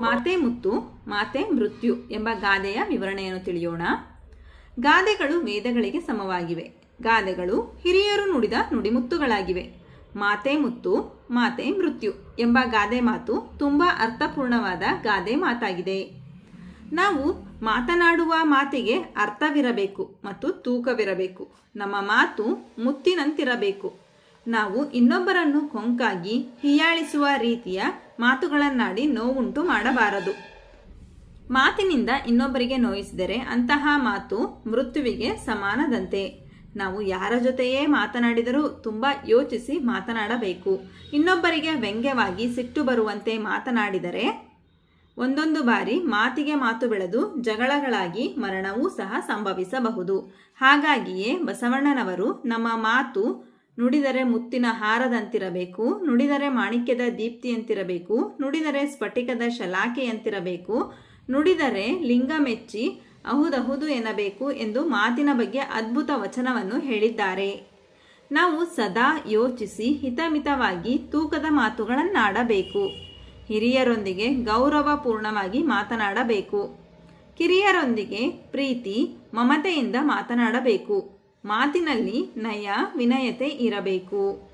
ಮಾತೆ ಮುತ್ತು, ಮಾತೆ ಮೃತ್ಯು ಎಂಬ ಗಾದೆಯ ವಿವರಣೆಯನ್ನು ತಿಳಿಯೋಣ. ಗಾದೆಗಳು ವೇದಗಳಿಗೆ ಸಮವಾಗಿವೆ. ಗಾದೆಗಳು ಹಿರಿಯರು ನುಡಿದ ನುಡಿಮುತ್ತುಗಳಾಗಿವೆ. ಮಾತೆ ಮುತ್ತು, ಮಾತೆ ಮೃತ್ಯು ಎಂಬ ಗಾದೆ ಮಾತು ತುಂಬ ಅರ್ಥಪೂರ್ಣವಾದ ಗಾದೆ ಮಾತಾಗಿದೆ. ನಾವು ಮಾತನಾಡುವ ಮಾತಿಗೆ ಅರ್ಥವಿರಬೇಕು ಮತ್ತು ತೂಕವಿರಬೇಕು. ನಮ್ಮ ಮಾತು ಮುತ್ತಿನಂತಿರಬೇಕು. ನಾವು ಇನ್ನೊಬ್ಬರನ್ನು ಕೊಂಕಾಗಿ ಹೀಯಾಳಿಸುವ ರೀತಿಯ ಮಾತುಗಳನ್ನಾಡಿ ನೋವುಂಟು ಮಾಡಬಾರದು. ಮಾತಿನಿಂದ ಇನ್ನೊಬ್ಬರಿಗೆ ನೋಯಿಸಿದರೆ ಅಂತಹ ಮಾತು ಮೃತ್ಯುವಿಗೆ ಸಮಾನದಂತೆ. ನಾವು ಯಾರ ಜೊತೆಯೇ ಮಾತನಾಡಿದರೂ ತುಂಬ ಯೋಚಿಸಿ ಮಾತನಾಡಬೇಕು. ಇನ್ನೊಬ್ಬರಿಗೆ ವ್ಯಂಗ್ಯವಾಗಿ ಸಿಟ್ಟು ಬರುವಂತೆ ಮಾತನಾಡಿದರೆ ಒಂದೊಂದು ಬಾರಿ ಮಾತಿಗೆ ಮಾತು ಬೆಳೆದು ಜಗಳಗಳಾಗಿ ಮರಣವೂ ಸಹ ಸಂಭವಿಸಬಹುದು. ಹಾಗಾಗಿಯೇ ಬಸವಣ್ಣನವರು ನಮ್ಮ ಮಾತು ನುಡಿದರೆ ಮುತ್ತಿನ ಹಾರದಂತಿರಬೇಕು, ನುಡಿದರೆ ಮಾಣಿಕ್ಯದ ದೀಪ್ತಿಯಂತಿರಬೇಕು, ನುಡಿದರೆ ಸ್ಫಟಿಕದ ಶಲಾಖೆಯಂತಿರಬೇಕು ನುಡಿದರೆ ಲಿಂಗ ಮೆಚ್ಚಿ ಅಹುದಹುದು ಎನ್ನಬೇಕು ಎಂದು ಮಾತಿನ ಬಗ್ಗೆ ಅದ್ಭುತ ವಚನವನ್ನು ಹೇಳಿದ್ದಾರೆ. ನಾವು ಸದಾ ಯೋಚಿಸಿ ಹಿತಮಿತವಾಗಿ ತೂಕದ ಮಾತುಗಳನ್ನಾಡಬೇಕು. ಹಿರಿಯರೊಂದಿಗೆ ಗೌರವಪೂರ್ಣವಾಗಿ ಮಾತನಾಡಬೇಕು. ಕಿರಿಯರೊಂದಿಗೆ ಪ್ರೀತಿ, ಮಮತೆಯಿಂದ ಮಾತನಾಡಬೇಕು. ಮಾತಿನಲ್ಲಿ ನಯ ವಿನಯತೆ ಇರಬೇಕು.